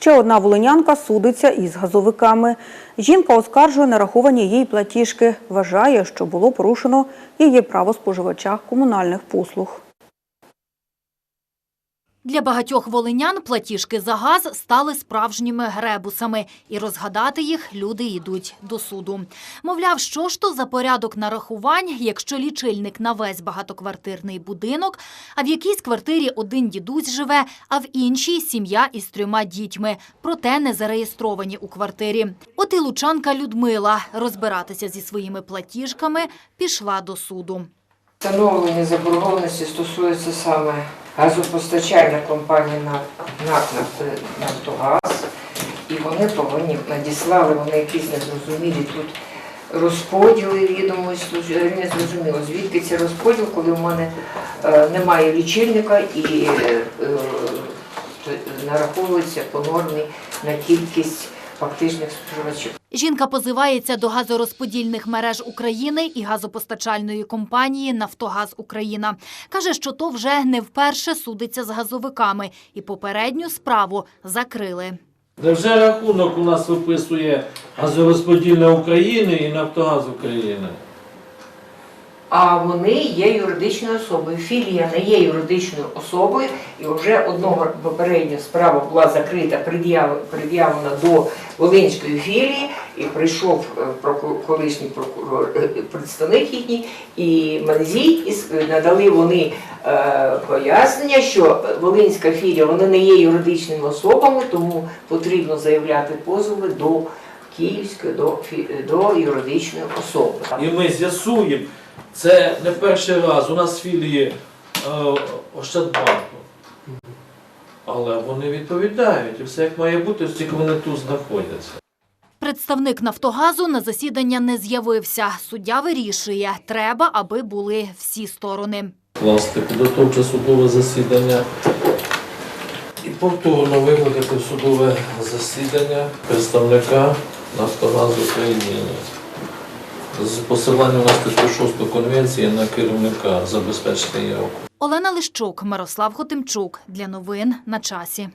Ще одна волинянка судиться із газовиками. Жінка оскаржує нараховані їй платіжки. Вважає, що було порушено її право споживача комунальних послуг. Для багатьох волинян платіжки за газ стали справжніми гребусами, і розгадати їх люди йдуть до суду. Мовляв, що ж то за порядок нарахувань, якщо лічильник на весь багатоквартирний будинок, а в якійсь квартирі один дідусь живе, а в іншій сім'я із трьома дітьми, проте не зареєстровані у квартирі. От і лучанка Людмила розбиратися зі своїми платіжками пішла до суду. Встановлення заборгованості стосується саме газопостачальної компанії «НАК- Нафтогаз. І вони повинні надіслали вони якісь незрозумілі тут розподіли відомості. Не зрозуміло, звідки цей розподіл, коли в мене е, немає лічильника і е, е, нараховується по нормі на кількість фактичних споживачів. Жінка позивається до газорозподільних мереж України і газопостачальної компанії «Нафтогаз Україна». Каже, що то вже не вперше судиться з газовиками і попередню справу закрили. Невже рахунок у нас виписує газорозподільна України і Нафтогаз України? А вони є юридичною особою. Філія не є юридичною особою, і вже одного попередня справа була закрита, пред'явлена до Волинської філії, і прийшов е, колишній прокурор, е, представник їхній, і Манзій, і надали вони е, пояснення, що Волинська філія вони не є юридичними особами, тому потрібно заявляти позови до Київської, до, до юридичної особи. І ми з'ясуємо, це не перший раз. У нас філії е, Ощадбанку. Але вони відповідають, і все як має бути, тільки вони тут знаходяться. Представник «Нафтогазу» на засідання не з'явився. Суддя вирішує, треба, аби були всі сторони. Власне, підготовче судове засідання і повторно викликати в судове засідання представника Нафтогазу України з посиланням на статтю 6 конвенції на керівника забезпечення явку. Олена Лищук, Мирослав Хотимчук. Для новин на часі.